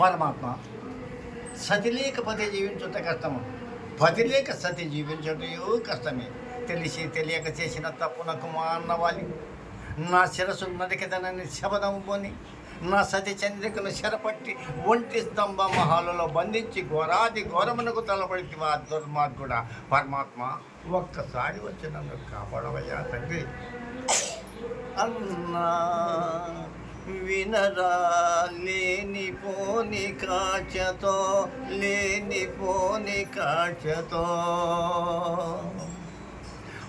పరమాత్మ సతి లేకపోతే పతి జీవించుట కష్టము. పతి లేక సతి జీవించటయో కష్టమే. తెలిసి తెలియక చేసిన తప్పునకు మా అన్నవాలి నా శిరసు నరికదనని శబదము పోని నా సతి చంద్రికను శరపట్టి ఒంటి స్తంభ మహాలలో బంధించి ఘోరాది ఘోరమునకు తలపడితివా దుర్మార్గుడ. పరమాత్మ ఒక్కసారి వచ్చి నన్ను కాపాడవయ్యా తండ్రి. అన్నా. వినరా లేని పోని కాచతో లేని పోని కాచతో.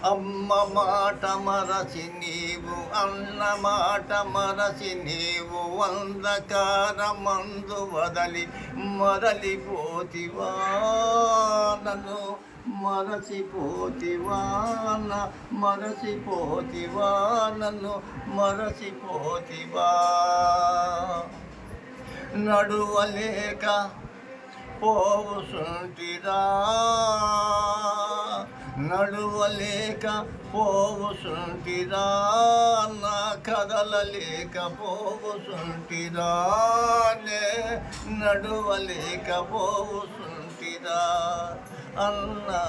అమ్మ మాట మరచి నీవు అన్న మాట మరచి నీవు అంధకార మందు వదలి మరలిపోతివా నన్ను. మరచిపోతివా మరసిపోతివా నన్ను మరసిపోతివా. నడువలేక పోవుసుంటిరా. నడువలేక పోవుసుంటిరా నా కదలలేక పోవుసుంటిరా నే నడువలేక పోవుసుంటిరా. అన్నా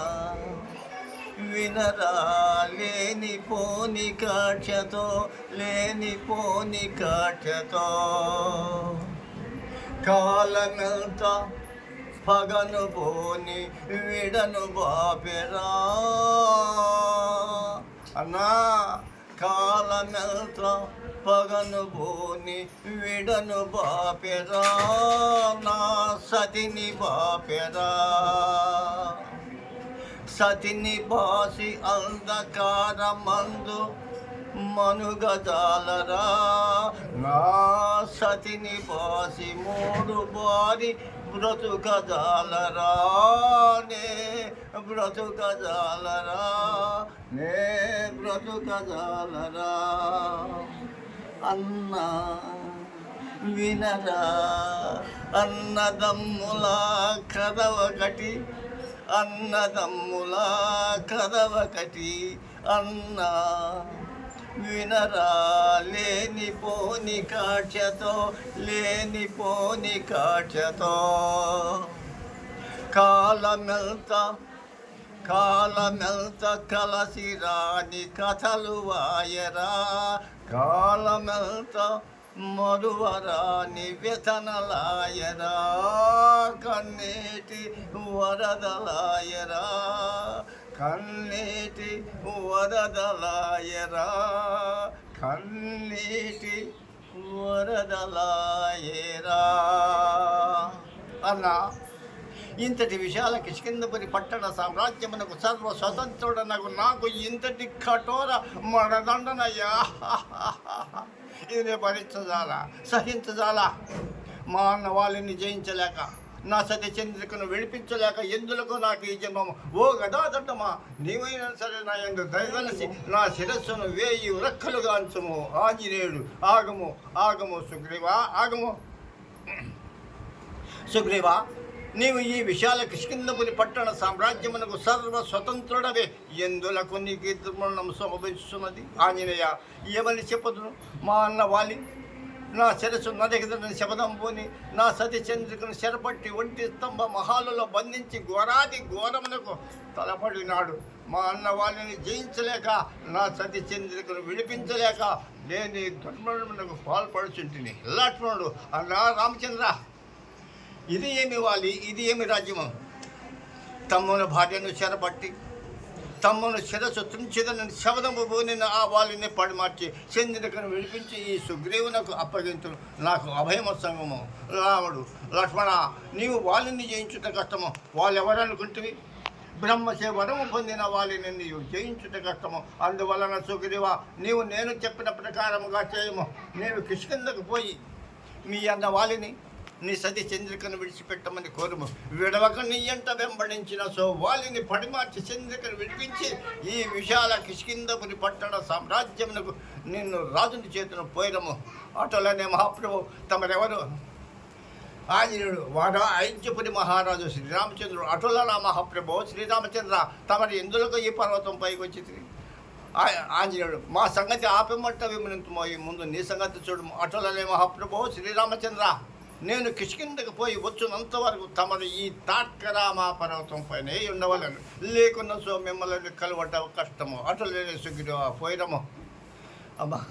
వినరా లేని పోని కాక్షతో లేని పోని కాక్షతో. కాలమెంత పగను పోని విడను బాపెరా. అన్నా కాలమెల్త పగను పోని విడను బాపెరా. నా సతిని బాపెరా. సతిని బాసి అంధకారమందు మనుగదాలరా సతిని పోసి మూడు బారి బ్రతుకజాలరా నే బ్రతుకజాలరా నే బ్రతుకజాలరా అన్నా వినరా అన్నదమ్ముల కదవకటి అన్నదమ్ముల కదవకటి అన్నా వినరాలేని పోని కాక్షతో లేని పోని కాక్షతో కాలమెల్త కాలమెల్త కలసి రాని కథలు వాయరా. కాలమెల్త మరువరాని వ్యతనలాయరా కన్నీటి వరదలాయరా. కన్నీటి వరదలాయరా. కన్నీటి వరదలాయరా. అన్నా ఇంతటి విశాల కిష్కిందపురి పట్టణ సామ్రాజ్యమునకు సర్వ స్వతంత్రుడనకు నాకు ఇంతటి కఠోర మరణదండనయ్యా. ఇది భరించజాలా సహించజాలా. మానవాళిని జయించలేక నా సతి చంద్రికను విడిపించలేక ఎందులకు నాకు ఈ జన్మము? ఓ గదాదండమా? నీవైనా సరే నా యొక్క దయవలసి నా శిరస్సును వేయి రెక్కలుగా అంచము ఆంజనేయుడు ఆగము ఆగము సుగ్రీవా ఆగము. సుగ్రీవా నీవు ఈ విశాల కిష్కిందపురి పట్టణ సామ్రాజ్యమునకు సర్వ స్వతంత్రుడవే ఎందులకు నీకు ఈ సంభవిస్తున్నది? ఆంజనేయ ఏమని చెప్పదును? మా అన్న వాలి నా శిరస్సు నదగదని శబదం పోని నా సతి శరపట్టి ఒంటి స్తంభ మహాలలో బంధించి ఘోరాది ఘోరమునకు తలపడినాడు. మా అన్న వాళ్ళని జయించలేక నా సతిచంద్రికను విడిపించలేక నేను ఈ పాల్పడుచుంటిని. లక్ష్మణుడు అన్నా రామచంద్ర. ఇది ఏమి వాలి? ఇది ఏమి రాజ్యము? తమ్ముని భార్యను చెరపట్టి తమ్మును శిరస్సు తుంచిదని శబదము నేను ఆ వాలిని పడిమార్చి చంద్రికను విడిపించి ఈ సుగ్రీవునకు అప్పగించు. నాకు అభయమత్సంగము రాముడు లక్ష్మణ నీవు వాలిని జయించుట కష్టము. వాళ్ళెవరనుకుంటువి బ్రహ్మచే వరము పొందిన వాలిని నీవు జయించుట కష్టము. అందువలన సుగ్రీవ నీవు నేను చెప్పిన ప్రకారముగా చేయము. నేను కిష్కిందకు పోయి మీ అన్న వాలిని నీ సతి చంద్రికను విడిచిపెట్టమని కోరుము. విడవక నీయంట వెంబడించిన సో వాలిని పడిమార్చి చంద్రికను విడిపించి ఈ విశాల కిష్కిందపురి పట్టణ సామ్రాజ్యమునకు నిన్ను రాజుని చేతును పోయినము. అటులనే మహాప్రభు తమరెవరు? ఆంజనేయుడు వాడ ఐద్యపురి మహారాజు శ్రీరామచంద్రుడు అటుల మహాప్రభు? శ్రీరామచంద్ర తమరి ఎందులకు ఈ పర్వతం పైకి వచ్చి ఆంజనేయుడు మా సంగతి ఆపమంట విమనింతుమో. ఈ ముందు నీ సంగతి చూడు అటులనే మహాప్రభు శ్రీరామచంద్ర. నేను కిష్కిందకు పోయి వచ్చినంత వరకు తమరు ఈ తాట్కరామా పర్వతం పైన ఉండవలను. లేకున్న సో మిమ్మల్ని కలవటం కష్టము. అటు లేని సుఖిడో పోయినము. అమ్మా